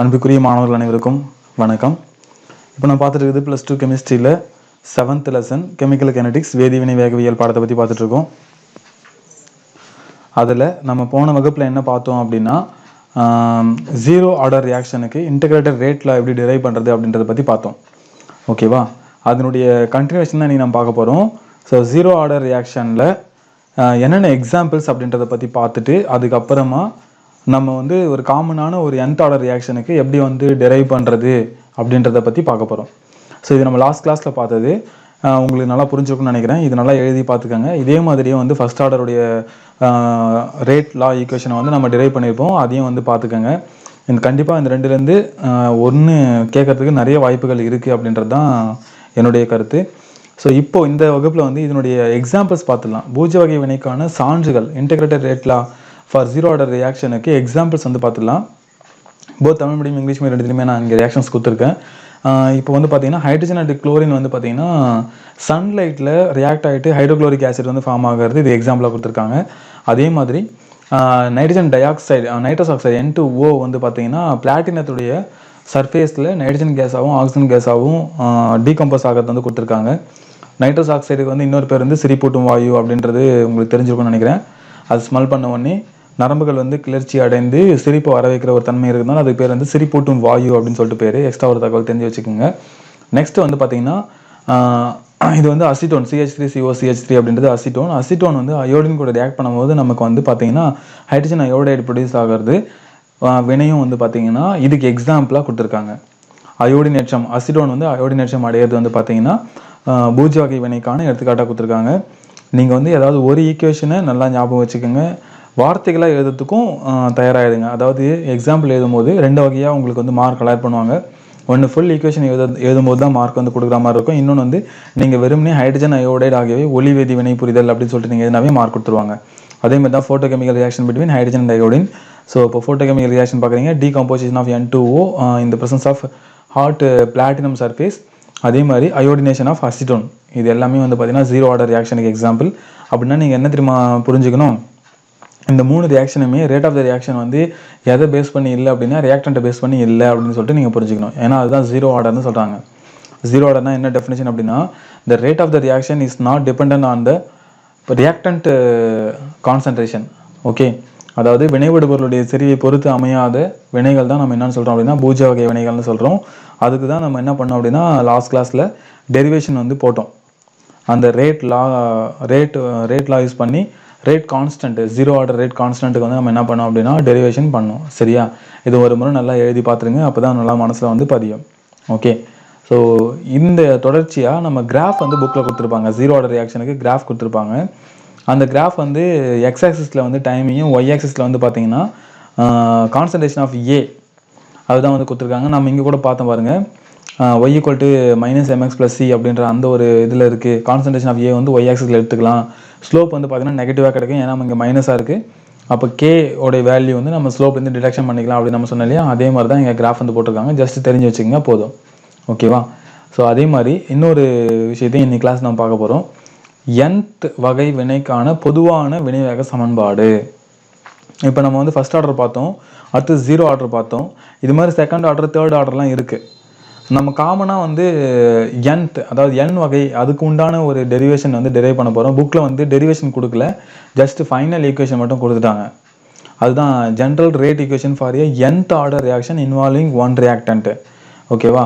அன்புக்குரிய மாணவர்கள் அனைவருக்கும் வணக்கம். இப்போ நான் பார்த்துட்டு இருக்குது ப்ளஸ் டூ கெமிஸ்ட்ரியில் செவன்த் லெசன் கெமிக்கல் கெனடிக்ஸ் வேதிவினை வேகவியல் பாடத்தை பற்றி பார்த்துட்ருக்கோம் அதில் நம்ம போன வகுப்பில் என்ன பார்த்தோம் அப்படின்னா ஜீரோ ஆர்டர் ரியாக்ஷனுக்கு இன்டகிரேட்டட் ரேட்டில் எப்படி டிரைவ் பண்ணுறது அப்படின்றத பற்றி பார்த்தோம். ஓகேவா அதனுடைய கண்டினியூஷன் தான் நீ நம்ம பார்க்க போகிறோம் ஸோ ஜீரோ ஆர்டர் ரியாக்ஷனில் என்னென்ன எக்ஸாம்பிள்ஸ் அப்படின்றத பற்றி பார்த்துட்டு அதுக்கப்புறமா நம்ம வந்து ஒரு காமனான ஒரு என் ஆர்டர் ரியாக்ஷனுக்கு எப்படி வந்து டெரைவ் பண்ணுறது அப்படின்றத பற்றி பார்க்க போகிறோம் ஸோ இது நம்ம லாஸ்ட் கிளாஸில் பார்த்தது. உங்களுக்கு நல்லா புரிஞ்சுக்கணும்னு நினைக்கிறேன். இது நல்லா எழுதி பார்த்துக்கோங்க. இதே மாதிரியே வந்து ஃபர்ஸ்ட் ஆர்டருடைய ரேட் லா ஈக்குவேஷனை வந்து நம்ம டிரைவ் பண்ணியிருப்போம். அதையும் வந்து பார்த்துக்கோங்க. இந்த கண்டிப்பாக இந்த ரெண்டுலேருந்து ஒன்று கேட்கறதுக்கு நிறைய வாய்ப்புகள் இருக்குது அப்படின்றது தான் என்னுடைய கருத்து. ஸோ இப்போ இந்த வகுப்பில் வந்து இதனுடைய எக்ஸாம்பிள்ஸ் பார்த்துடலாம். பூஜ்ய வகை வினைக்கான சான்றுகள் இன்டெகிரேட்டட் ரேட்லாம் ஃபார் ஜீரோ ஆர்டர் ரியாக்ஷனுக்கு எக்ஸாம்பிள்ஸ் வந்து பார்த்துடலாம். Both Tamil medium English medium ரெண்டுலையுமே நான் இங்கே ரியாக்ஷன்ஸ் கொடுத்துருக்கேன். இப்போ வந்து பார்த்தீங்கன்னா ஹைட்ரஜன் அண்ட் குளோரின் வந்து பார்த்தீங்கன்னா சன்லைட்டில் ரியாக்ட் ஆகிட்டு ஹைட்ரோக்ளோரிக் ஆசிட் வந்து ஃபார்ம் ஆகிறது இது எக்ஸாம்பிளாக கொடுத்துருக்காங்க. அதே மாதிரி nitrogen dioxide nitrous oxide N two O வந்து பார்த்தீங்கன்னா பிளாட்டினத்துடைய சர்ஃபேஸில் நைட்ரஜன் கேஸாகவும் ஆக்சிஜன் கேஸாகவும் டீகம்போஸ் ஆகிறது வந்து கொடுத்துருக்காங்க. நைட்ரஸ் ஆக்சைடுக்கு வந்து இன்னொரு பேர் வந்து சிரிப்பூட்டும் வாயு அப்படின்றது உங்களுக்கு தெரிஞ்சிருக்கும்னு நினைக்கிறேன். அது ஸ்மெல் பண்ண உடனே நரம்புகள் வந்து கிளர்ச்சி அடைந்து சிரிப்பு வர வைக்கிற ஒரு தன்மை இருந்தாலும் அதுக்கு பேர் வந்து சிரிப்பூட்டும் வாயு அப்படின்னு சொல்லிட்டு பேர். எக்ஸ்ட்ரா ஒரு தகவல் தெரிஞ்சு வச்சுக்கோங்க. நெக்ஸ்ட் வந்து பார்த்தீங்கன்னா இது வந்து acetone CH three CO CH three அப்படின்றது அசிட்டோன். அசிட்டோன் வந்து அயோடின் கூட ரியாக்ட் பண்ணும்போது நமக்கு வந்து பார்த்தீங்கன்னா ஹைட்ரஜன் அயோடைடு ப்ரொடியூஸ் ஆகிறது வினையும் வந்து பார்த்தீங்கன்னா இதுக்கு எக்ஸாம்பிளாக கொடுத்துருக்காங்க. அயோடினேற்றம் அசிடோன் வந்து அயோடினேற்றம் அடையிறது வந்து பார்த்தீங்கன்னா பூஜ்ய வகை வினைக்கான எடுத்துக்காட்டாக கொடுத்துருக்காங்க. நீங்கள் வந்து ஏதாவது ஒரு ஈக்குவேஷனை நல்லா ஞாபகம் வச்சுக்கோங்க. வார்த்தைகளாக எழுதுறதுக்கும் தயாராகிடுங்க அதாவது எக்ஸாம்பிள் எழுதும்போது ரெண்டு வகையாக உங்களுக்கு வந்து மார்க் அலாட் பண்ணுவாங்க. ஒன்று ஃபுல் ஈக்குவேஷன் எழுத எழுதும்போது தான் மார்க் வந்து கொடுக்குற மாதிரி இருக்கும். இன்னொன்று வந்து நீங்கள் வெறுமனே ஹைட்ரஜன் அயோடைடு ஆகியவை ஒளி வேதி வினை புரிதல் அப்படின்னு சொல்லிட்டு நீங்கள் எதுனாவே மார்க் கொடுத்துருவாங்க. அதே மாதிரி தான் photo chemical reaction between hydrogen and iodine so இப்போ ஃபோட்டோ கெமிக்கல் ரியாக்ஷன் பார்க்குறீங்க decomposition of N two O இந்த presence of hot platinum surface அதே மாதிரி அயோடினேஷன் ஆஃப் அசிட்டோன் இது எல்லாமே வந்து பார்த்தீங்கன்னா ஜீரோ ஆர்டர் ரியாக்ஷனுக்கு எக்ஸாம்பிள் அப்படின்னா நீங்கள் என்ன தெரியுமா புரிஞ்சுக்கணும்? இந்த மூணு ரியாக்ஷனுமே ரேட் ஆஃப் த ரியாக்ஷன் வந்து எதை பேஸ் பண்ணி இல்லை அப்படின்னா ரியாக்டண்ட்டை பேஸ் பண்ணி இல்லை அப்படின்னு சொல்லிட்டு நீங்கள் புரிஞ்சுக்கணும். ஏன்னா அதுதான் ஜீரோ ஆர்டர்னு சொல்கிறாங்க ஜீரோ ஆர்டர்னா என்ன டெஃபினேஷன் அப்படின்னா the rate of the reaction is not depend on the reactant concentration okay அதாவது வினைவிடுபொருளுடைய செறிவை பொறுத்து அமையாத வினைகள் தான் நம்ம என்னன்னு சொல்கிறோம் அப்படின்னா பூஜை வகை வினைகள்னு சொல்கிறோம் அதுக்கு தான் நம்ம என்ன பண்ணோம் அப்படின்னா லாஸ்ட் கிளாஸில் டெரிவேஷன் வந்து போட்டோம். அந்த rate law rate rate law use பண்ணி rate constant zero order rate கான்ஸ்டன்ட்டுக்கு வந்து நம்ம என்ன பண்ணோம் அப்படின்னா டெரிவேஷன் பண்ணோம். சரியா? இது ஒரு முறை நல்லா எழுதி பார்த்துருங்க அப்போ தான் நல்லா மனசில் வந்து பதியும். ஓகே ஸோ இந்த தொடர்ச்சியாக நம்ம கிராஃப் வந்து புக்கில் கொடுத்துருப்பாங்க. ஜீரோ ஆர்டர் ரியாக்ஷனுக்கு கிராஃப் கொடுத்துருப்பாங்க. அந்த கிராஃப் வந்து எக்ஸ் ஆக்சிஸில் வந்து டைமிங்கும் ஒய் ஆக்சிஸில் வந்து பார்த்தீங்கன்னா கான்சன்ட்ரேஷன் ஆஃப் ஏ அதுதான் வந்து கொடுத்துருக்காங்க. நம்ம இங்கே கூட பார்த்தோம் பாருங்கள் Y equal to minus MX plus C அப்படின்ற அந்த ஒரு இதில் இருக்குது கான்சன்ட்ரேஷன் ஆஃப் ஏ வந்து ஒய் ஆக்சிஸில் எடுத்துக்கலாம். ஸ்லோப் வந்து பார்த்தீங்கன்னா நெகட்டிவாக கிடைக்கும். ஏன்னா நம்ம இங்கே மைனஸாக இருக்குது அப்போ கே உடைய வேல்யூ வந்து நம்ம ஸ்லோப் வந்து டிடக்ஷன் பண்ணிக்கலாம் அப்படின்னு நம்ம சொன்னோம் இல்லையா? அதே மாதிரி தான் இங்கே கிராஃப் வந்து போட்டிருக்காங்க. ஜஸ்ட் தெரிஞ்சு வச்சுக்கோங்க போதும். ஓகேவா ஸோ அதே மாதிரி இன்னொரு விஷயத்தையும் இன்னைக்கு கிளாஸ் நம்ம பார்க்க போகிறோம் என்த் வகை வினைக்கான பொதுவான வினைவேக சமன்பாடு. இப்போ நம்ம வந்து ஃபஸ்ட் ஆர்டர் பார்த்தோம். அடுத்து ஜீரோ ஆர்டர் பார்த்தோம். இது மாதிரி செகண்ட் ஆர்டர் தேர்ட் ஆர்டர்லாம் இருக்குது நம்ம காமனாக வந்து என்த் அதாவது என் வகை அதுக்கு உண்டான ஒரு டெரிவேஷன் வந்து டெரைவ் பண்ண போகிறோம் புக்கில் வந்து டெரிவேஷன் கொடுக்கல. ஜஸ்ட் ஃபைனல் ஈக்குவேஷன் மட்டும் கொடுத்துட்டாங்க. அதுதான் general rate equation for a nth order reaction involving one reactant ஓகேவா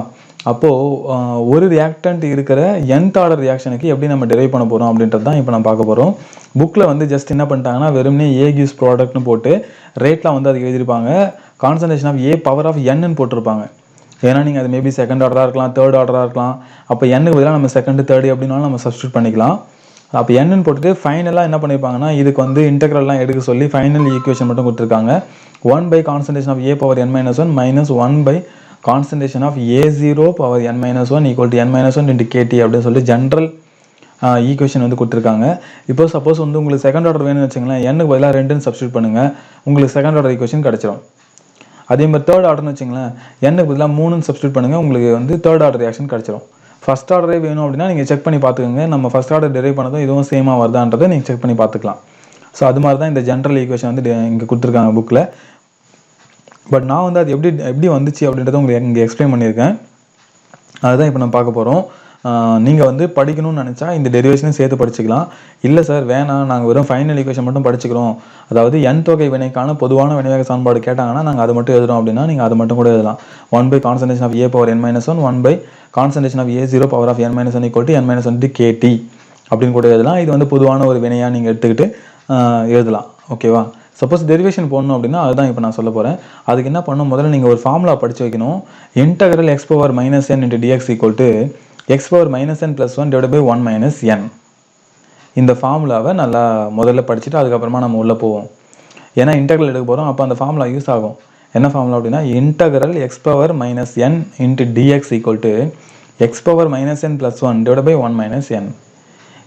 அப்போது ஒரு ரியாக்டன்ட் இருக்கிற என்த் ஆர்டர் ரியாக்ஷனுக்கு எப்படி நம்ம டெரைவ் பண்ண போகிறோம் அப்படின்றது தான் இப்போ நம்ம பார்க்க போகிறோம் புக்கில் வந்து ஜஸ்ட் என்ன பண்ணிட்டாங்கன்னா வெறுமனே ஏ கியூஸ் ப்ராடக்ட்னு போட்டு ரேட்லாம் வந்து அதுக்கு எழுதியிருப்பாங்க. Concentration of A power of என்னன்னு போட்டிருப்பாங்க. ஏன்னா நீங்கள் அது மேபி செகண்ட் ஆர்டராக இருக்கலாம் தேர்ட் ஆர்டராக இருக்கலாம். அப்போ எண்ணுக்கு பதிலாக நம்ம செகண்ட் தேர்டு அப்படின்னாலும் நம்ம சப்ஸ்டியூட் பண்ணிக்கலாம். அப்போ என்னன்னு போட்டுட்டு ஃபைனலாக என்ன பண்ணியிருப்பாங்கன்னா இதுக்கு வந்து இன்டெக்ரல்லாம் எடுக்க சொல்லி ஃபைனல் ஈக்குவேஷன் மட்டும் கொடுத்துருக்காங்க. One by concentration of A power N minus one minus one by concentration of A zero power N minus one equal to N minus one into KT அப்படின்னு சொல்லி ஜென்ரல் ஈக்குவேஷன் வந்து கொடுத்துருக்காங்க. இப்போ suppose வந்து உங்களுக்கு second order வேணும்னு வச்சுங்களேன் எண்ணுக்கு பதிலாக ரெண்டுன்னு சப்ஸ்டியூட் பண்ணுங்கள் உங்களுக்கு செகண்ட் ஆர்டர் ஈக்குவேஷன் கிடச்சிரும். அதே மாதிரி தேர்ட் ஆர்டர்னு வச்சுங்களேன் எண்ணுக்கு பதிலாக மூணுன்னு சப்ஸ்டியூட் பண்ணுங்கள் உங்களுக்கு வந்து தேர்ட் ஆர்டர் ரியாக்ஷன் கிடச்சிரும். ஃபஸ்ட் ஆர்டரே வேணும் அப்படின்னா நீங்கள் செக் பண்ணி பார்த்துக்கோங்க. நம்ம ஃபஸ்ட் ஆர்டர் டெரைவ் பண்ணதும் இதுவும் சேமாக வருதான்றதை நீங்கள் செக் பண்ணி பார்த்துக்கலாம். ஸோ அது மாதிரி தான் இந்த ஜென்ரல் ஈக்குவேஷன் வந்து இங்கே கொடுத்துருக்காங்க புக்கில் பட் நான் வந்து அது எப்படி எப்படி வந்துச்சு அப்படின்றத உங்களுக்கு இங்கே எக்ஸ்பிளைன் பண்ணியிருக்கேன். அதுதான் இப்போ நம்ம பார்க்க போகிறோம் நீங்கள் வந்து படிக்கணும்னு நினச்சா இந்த டெரிவேஷனும் சேர்த்து படிச்சுக்கலாம். இல்லை சார் வேணாம். நாங்கள் வெறும் ஃபைனல் ஈக்குவேஷன் மட்டும் படிச்சுக்கிறோம். அதாவது என் தொகை வினைக்கான பொதுவான வினைவேக சமன்பாடு கேட்டாங்கன்னா நாங்கள் அதை மட்டும் எழுதுறோம் அப்படின்னா நீங்கள் அது மட்டும் கூட எழுதலாம். One by concentration of A power N minus one one by concentration of A zero power of N minus one equal to N minus one KT அப்படின்னு கூட எழுதலாம். இது வந்து பொதுவான ஒரு வினையாக நீங்கள் எடுத்துக்கிட்டு எழுதலாம். ஓகேவா சப்போஸ் டெரிவேஷன் போடணும் அப்படின்னா அதுதான் இப்போ நான் சொல்ல போகிறேன் அதுக்கு என்ன பண்ணணும்? முதல்ல நீங்கள் ஒரு ஃபார்முலா படிச்சு வைக்கணும். Integral X power minus N into DX equal to X power minus N plus one divide by one minus N இந்த ஃபார்முலாவை நல்லா முதல்ல படிச்சுட்டு அதுக்கப்புறமா நம்ம உள்ளே போவோம். ஏன்னா இன்டகரல் எடுக்க போகிறோம் அப்போ அந்த ஃபார்முலா யூஸ் ஆகும். என்ன ஃபார்முலா அப்படின்னா integral X power minus N into DX equal to X power minus N plus one divide by one minus N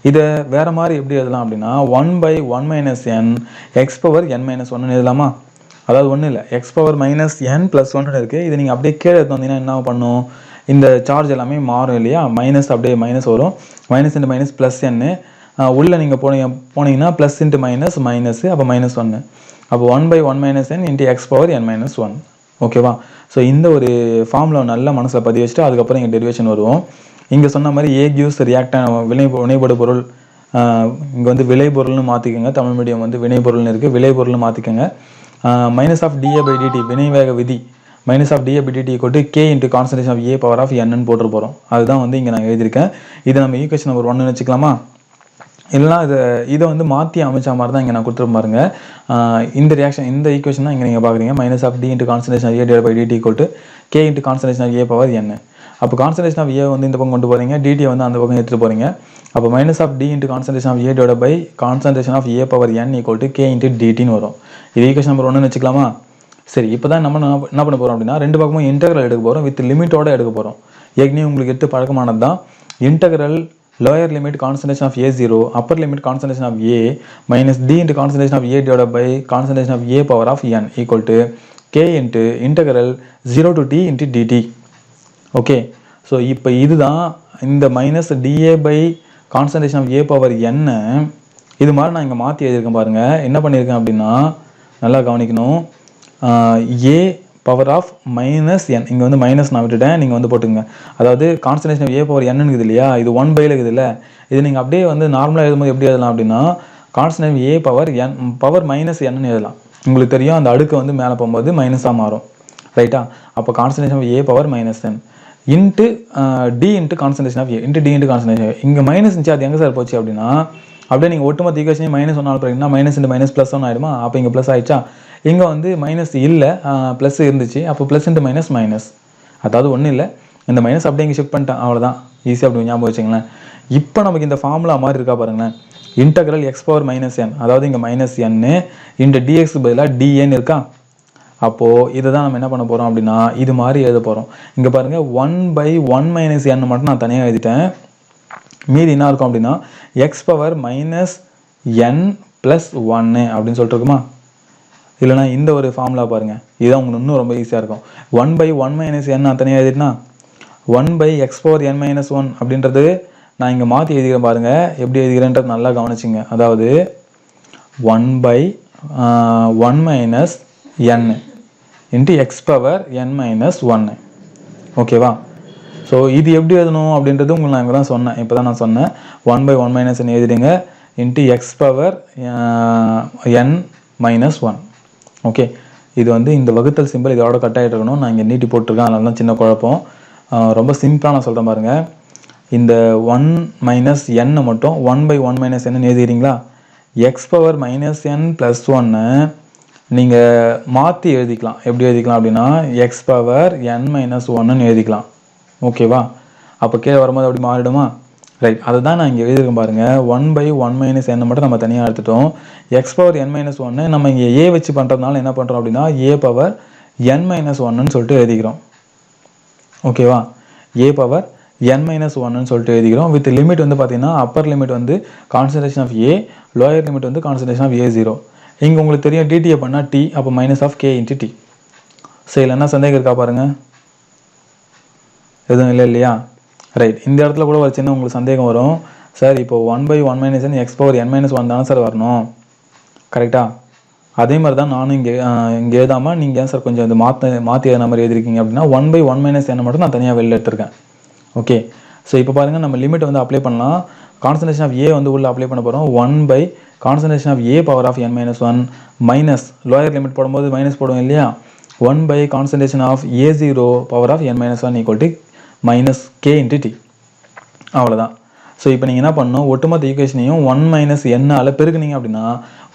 இதை வேறு மாதிரி எப்படி எழுதலாம் அப்படின்னா one by one minus N X power N minus ஒன்னு எழுதலாமா? அதாவது ஒன்றும் இல்லை X power minus N plus ஒன்னு இருக்குது இது நீங்கள் அப்படியே கீழே எடுத்து வந்தீங்கன்னா என்ன பண்ணும்? இந்த சார்ஜ் எல்லாமே மாறும் இல்லையா? மைனஸ் அப்படியே மைனஸ் வரும். மைனஸ் இன்ட்டு மைனஸ் ப்ளஸ் என்னு உள்ளே நீங்கள் போனீங்க போனீங்கன்னா ப்ளஸ் இன்ட்டு மைனஸ் மைனஸ் அப்போ மைனஸ் ஒன்று அப்போ one by one minus N into X power N minus one ஓகேவா ஸோ இந்த ஒரு ஃபார்முலா நல்ல மனசில் பதிய வச்சுட்டு அதுக்கப்புறம் இங்கே டெரிவேஷன் வருவோம். இங்கே சொன்ன மாதிரி ஏ கியூஸ் ரியாக்டான வினை வினைபடு பொருள் இங்கே வந்து விளைபொருள்னு மாற்றிக்கோங்க தமிழ் மீடியம் வந்து வினைபொருள்னு இருக்குது விளைபொருள்னு மாற்றிக்கோங்க minus of DA by DT வினைவேக விதி. Minus of DA by DT கொட்டு K into concentration of A power of என்னன்னு போட்டு போகிறோம் அதுதான் வந்து இங்கே நான் எழுதியிருக்கேன். இதை நம்ம ஈக்குவேஷன் நம்பர் ஒன்னு வச்சுக்கலாமா? இல்லைனா இதை இதை வந்து மாற்றி அமைச்ச மாதிரி தான் இங்கே நான் கொடுத்துருப்பேன் பாருங்க. இந்த ரியாக்ஷன் இந்த ஈக்குவேஷன் தான் இங்கே நீங்கள் பார்க்குறீங்க. Minus of D into concentration A divide by DT கொட்டு K into concentration of A power என்ன அப்போ கான்சன்ட்ரேஷன் ஆஃப் ஏ வந்து இந்த பக்கம் கொண்டு போகிறீங்க டிடியை வந்து அந்த பக்கம் எடுத்துகிட்டு போகிறீங்க அப்போ minus of D into concentration of A divide by concentration of A power N equal to K into டிடின்னு வரும். இது ஈக்குவேஷன் நம்பர் ஒன்று வச்சுக்கலாமா? சரி இப்போ தான் நம்ம என்ன பண்ண போகிறோம் அப்படின்னா ரெண்டு பக்கமும் இன்டகரல் எடுக்க போகிறோம் வித் லிமிட்டோட எடுக்க போகிறோம் ஏற்கனவே உங்களுக்கு எடுத்து பழக்கமானது தான் integral lower limit concentration of A zero upper limit concentration of A minus D into concentration of A divide by concentration of A power of N equal to K into integral zero to T into DT okay so இப்போ இதுதான் இந்த minus DA by concentration of A power என்ன இது மாதிரி நான் இங்கே மாற்றி எழுதியிருக்கேன் பாருங்கள் என்ன பண்ணியிருக்கேன் அப்படின்னா நல்லா கவனிக்கணும். A power of minus N இங்கே வந்து மைனஸ் நான் விட்டுட்டேன். நீங்கள் வந்து போட்டுங்க அதாவது கான்சன்ட்ரேஷன் ஏ பவர் என்னன்னு இருக்குது இல்லையா? இது ஒன் பையில் இருக்குது இல்லை? இது நீங்கள் அப்படியே வந்து நார்மலாக எழுதும்போது எப்படி எழுதலாம் அப்படின்னா constant A power N power minus என்னன்னு எழுதலாம். உங்களுக்கு தெரியும் அந்த அடுக்கு வந்து மேலே போகும்போது மைனஸாக மாறும். ரைட்டா அப்போ concentration of A power minus N into D into concentration of A into D into concentration இங்கே மைனஸ் இருந்துச்சு அது எங்கே சார் போச்சு அப்படின்னா அப்படியே நீங்கள் ஒட்டுமொத்த ஈக்குவேஷன் மைனஸ் ஒன்றால் போகிறீங்கன்னா minus into minus plus one ஆயிடுமா? அப்போ இங்கே ப்ளஸ் ஆயிடுச்சா? இங்கே வந்து மைனஸ் இல்லை ப்ளஸ் இருந்துச்சு. அப்போ ப்ளஸ் இன்ட்டு மைனஸ் மைனஸ் அதாவது ஒன்றும் இல்லை. இந்த மைனஸ் அப்படியே இங்கே ஷிஃப்ட் பண்ணிட்டேன். அவ்வளோதான் ஈஸியாக அப்படி ஞாபகம் வச்சுங்களேன் இப்போ நமக்கு இந்த ஃபார்முலா மாதிரி இருக்கா பாருங்களேன். Integral X power minus N அதாவது இங்கே மைனஸ் என்னு இந்த டிஎக்ஸ் பதிலாக டிஎன் இருக்கா? அப்போது இதை தான் நம்ம என்ன பண்ண போகிறோம் அப்படின்னா இது மாதிரி எழுத போகிறோம் இங்கே பாருங்கள் one by one minus N மட்டும் நான் தனியாக எழுதிட்டேன். மீதி என்ன இருக்கும் அப்படின்னா X power minus N plus ஒன்னு அப்படின்னு சொல்லிட்டு இருக்குமா? இல்லைனா இந்த ஒரு ஃபார்முலா பாருங்க. இதுதான் உங்களுக்கு இன்னும் ரொம்ப ஈஸியாக இருக்கும். One by one minus N நான் தனியாக one by X power N minus one அப்படின்றது நான் இங்கே மாற்றி எழுதிக்கிறேன் பாருங்க. எப்படி எழுதிக்கிறேன்றது நல்லா கவனிச்சிங்க. அதாவது one by one minus N into X power N minus ஒன்று ஓகேவா ஸோ இது எப்படி எழுதணும் அப்படின்றது உங்களுக்கு நான் இங்கே தான் சொன்னேன். இப்போ தான் நான் சொன்னேன். One by one minus எழுதிடுங்க. Into X power N minus one okay இது வந்து இந்த வகுத்தல் சிம்பிள் இதோட கட் ஆகிட்டு இருக்கணும். நான் இங்கே நீட்டி போட்டிருக்கேன். அதனால தான் சின்ன குழப்பம். ரொம்ப சிம்பிளாக நான் சொல்கிறேன் பாருங்கள் இந்த ஒன் மைனஸ் எண்ணை மட்டும் ஒன் பை ஒன் மைனஸ் என்ன எழுதிக்கிறீங்களா? X power minus N plus ஒன்னு நீங்கள் மாற்றி எழுதிக்கலாம். எப்படி எழுதிக்கலாம் அப்படின்னா எக்ஸ் பவர் என் மைனஸ் ஒன்னு எழுதிக்கலாம். ஓகேவா அப்போ கீழே வரும்போது அப்படி மாறிடுமா? ரைட் அதை தான் நான் இங்கே எழுதியிருக்கேன் பாருங்கள் ஒன் பை ஒன் மைனஸ் என்ன மட்டும் நம்ம தனியாக எடுத்துட்டோம். எக்ஸ் பவர் என் மைனஸ் ஒன்று நம்ம இங்கே ஏ வச்சு பண்ணுறதுனால என்ன பண்ணுறோம் அப்படின்னா ஏ பவர் என் மைனஸ் ஒன்னுன்னு சொல்லிட்டு எழுதிக்கிறோம். ஓகேவா ஏ பவர் என் மைனஸ் ஒன்னு சொல்லிட்டு எழுதிக்கிறோம். வித் லிமிட் வந்து பார்த்தீங்கன்னா அப்பர் லிமிட் வந்து concentration of A lower limit வந்து கான்சன்ட்ரேஷன் ஆஃப் ஏ ஜீரோ இங்கே உங்களுக்கு தெரியும் டிடிஏ பண்ணால் டி அப்போ minus of K into D சரி இல்லை என்ன சந்தேகம் இருக்கா பாருங்கள் எதுவும் இல்லை இல்லையா? ரைட் இந்த இடத்துல கூட ஒரு சின்ன உங்களுக்கு சந்தேகம் வரும். சார் இப்போ one by one minus N X power N minus one தானே சார் வரணும். கரெக்டாக அதே மாதிரி தான் நானும் இங்கே இங்கே எழுதாமல் நீங்கள் ஏன் சார் கொஞ்சம் இது மாற்ற மாற்றி எழுதின மாதிரி எழுதிருக்கீங்க அப்படின்னா ஒன் பை ஒன் மைனஸ் என்ன மட்டும் நான் தனியாக வெளில எடுத்திருக்கேன். ஓகே ஸோ இப்போ பாருங்கள் நம்ம லிமிட் வந்து அப்ளை பண்ணலாம். கான்சன்ட்ரேஷன் ஆஃப் ஏ வந்து உள்ளே அப்ளை பண்ண போகிறோம் one by concentration of A power of N minus one minus lower limit போடும்போது மைனஸ் போடுவோம் இல்லையா? One by concentration of A zero power of N minus one equal to minus K into D அவ்வளோதான் so இப்போ நீங்கள் என்ன பண்ணணும்? ஒட்டுமொத்த ஈக்குவேஷனையும் one minus என்னால் பெருக்குனீங்க அப்படின்னா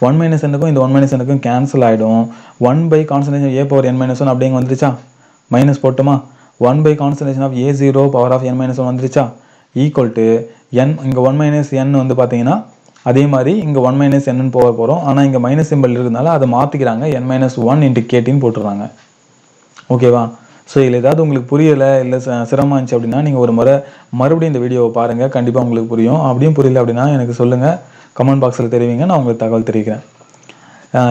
ஒன் மைனஸ் என்னுக்கும் இந்த ஒன் மைனஸ் என்னுக்கும் கேன்சல் ஆகிடும் one by concentration A power N minus one அப்படிங்க வந்துருச்சா? மைனஸ் போட்டுமா? One by concentration of A zero power of N minus one வந்துருச்சா? ஈக்குவல் டு என் இங்கே ஒன் மைனஸ் என் வந்து பார்த்தீங்கன்னா அதே மாதிரி இங்கே ஒன் மைனஸ் என்னன்னு போக போகிறோம் ஆனால் இங்கே மைனஸ் சிம்பிள் இருக்கிறதுனால அதை மாற்றிக்கிறாங்க என் மைனஸ் ஒன் இன்ட்டு கேட்டின்னு போட்டுடுறாங்க. ஓகேவா ஸோ இதில் ஏதாவது உங்களுக்கு புரியலை இல்லை சிரமம் இருந்துச்சு அப்படின்னா நீங்கள் ஒரு முறை மறுபடியும் இந்த வீடியோவை பாருங்கள் கண்டிப்பாக உங்களுக்கு புரியும். அப்படியும் புரியல அப்படின்னா எனக்கு சொல்லுங்கள் கமெண்ட் பாக்ஸில் தெரிவிங்க. நான் உங்களுக்கு தகவல் தெரிவிக்கிறேன்.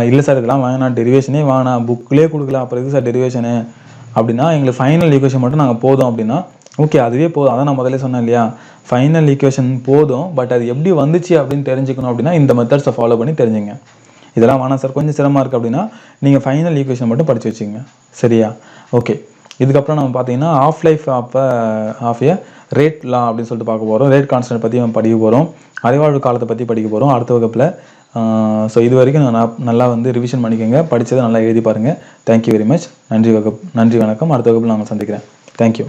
இல்லை சார் இதெல்லாம் வேணாம். டெரிவேஷனே வேணாம். புக்கிலே கொடுக்கலாம். அப்புறம் எதுக்கு சார் டெரிவேஷனு அப்படின்னா எங்களுக்கு ஃபைனல் ஈக்குவேஷன் மட்டும் நாங்கள் போதும் அப்படின்னா ஓகே அதுவே போதும். அதான் நான் முதல்ல சொன்னேன் இல்லையா? ஃபைனல் ஈக்குவேஷன் போதும். பட் அது எப்படி வந்துச்சு அப்படின்னு தெரிஞ்சுக்கணும் அப்படின்னா இந்த மெத்தட்ஸை ஃபாலோ பண்ணி தெரிஞ்சுங்க. இதெல்லாம் வேணாம் சார் கொஞ்சம் சிரமமாக இருக்குது அப்படின்னா நீங்கள் ஃபைனல் ஈக்குவேஷன் மட்டும் படித்து வச்சுங்க சரியா? ஓகே இதுக்கப்புறம் நம்ம பார்த்தீங்கன்னா half life of of A rate law அப்படின்னு சொல்லிட்டு பார்க்க போகிறோம் ரேட் கான்ஸ்டன்ட் பற்றி நம்ம படிக்க போகிறோம் அறிவாழ்வு காலத்தை பற்றி படிக்க போகிறோம் அடுத்த வகுப்பில் ஸோ uh, இது வரைக்கும் நான் நல்லா வந்து ரிவிஷன் பண்ணிக்கோங்க. படித்ததை நல்லா எழுதி பாருங்கள் தேங்க்யூ வெரி மச் நன்றி வகுப்பு நன்றி வணக்கம். அடுத்த வகுப்பில் நாங்கள் சந்திக்கிறேன். தேங்க்யூ